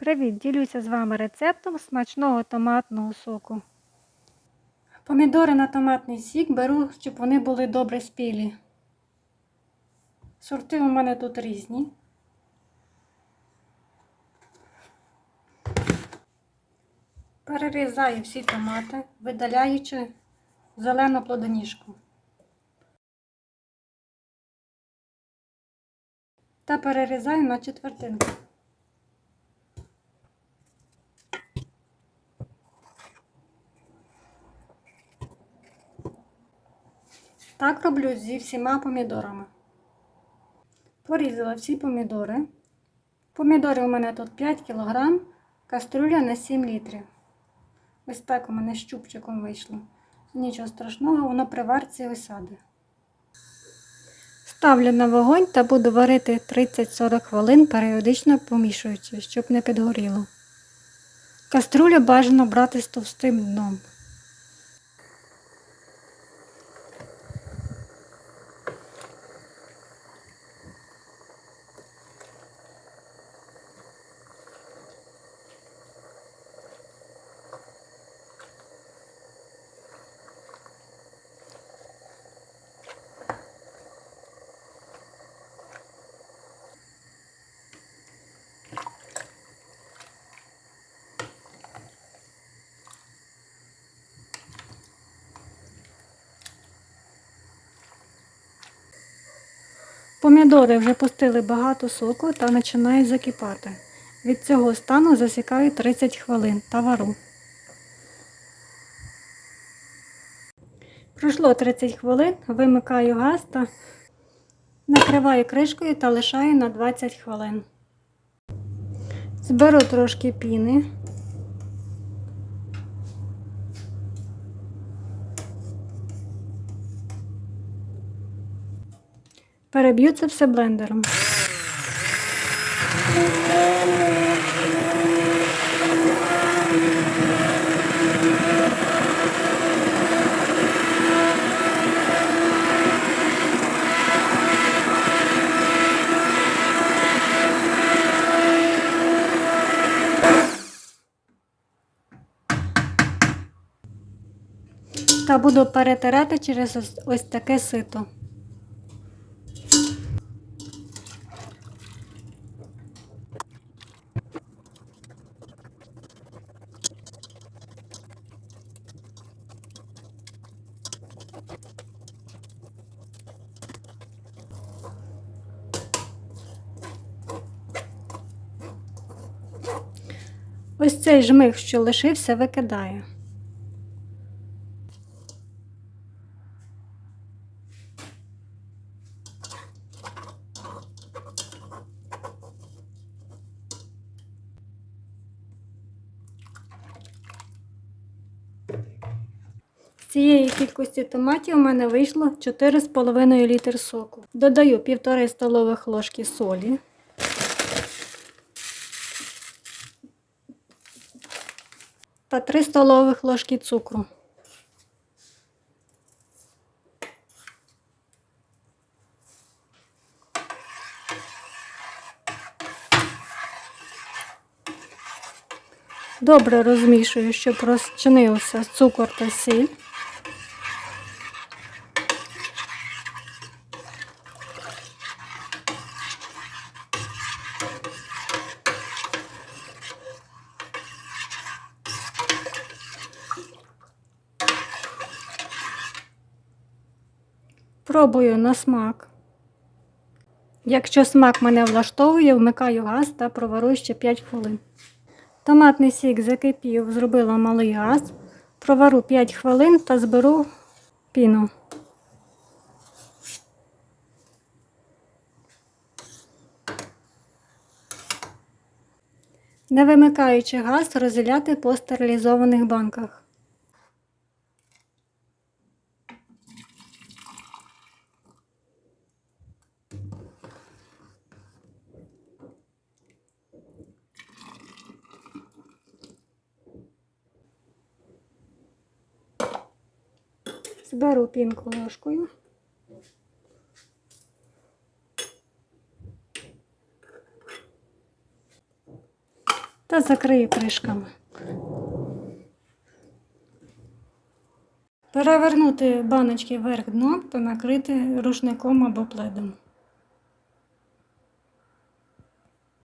Привіт! Ділюся з вами рецептом смачного томатного соку. Помідори на томатний сік беру, щоб вони були добре спілі. Сорти у мене тут різні. Перерізаю всі томати, видаляючи зелену плодоніжку. Та перерізаю на четвертинки. Так роблю зі всіма помідорами. Порізала всі помідори. Помідори у мене тут 5 кг, каструля на 7 літрів. Ось так у мене з чубчиком вийшло. Нічого страшного, воно при варці осяде. Ставлю на вогонь та буду варити 30-40 хвилин, періодично помішуючи, щоб не підгоріло. Каструлю бажано брати з товстим дном. Помідори вже пустили багато соку та починають закипати. Від цього стану засікаю 30 хвилин та вару. Пройшло 30 хвилин, вимикаю газ та накриваю кришкою та лишаю на 20 хвилин. Зберу трошки піни. Переб'ю це все блендером. Та буду перетирати через ось, таке сито. Ось цей жмих, що лишився, викидаю. З цієї кількості томатів у мене вийшло 4,5 літр соку. Додаю 1,5 столових ложки солі. Та 3 столових ложки цукру. Добре розмішую, щоб розчинився цукор та сіль. Пробую на смак. Якщо смак мене влаштовує, вмикаю газ та проварую ще 5 хвилин. Томатний сік закипів, зробила малий газ, провару 5 хвилин та зберу піну. Не вимикаючи газ, розділяти по стерилізованих банках. Зберу пінку ложкою. та закрию кришками. Перевернути баночки вверх дном та накрити рушником або пледом.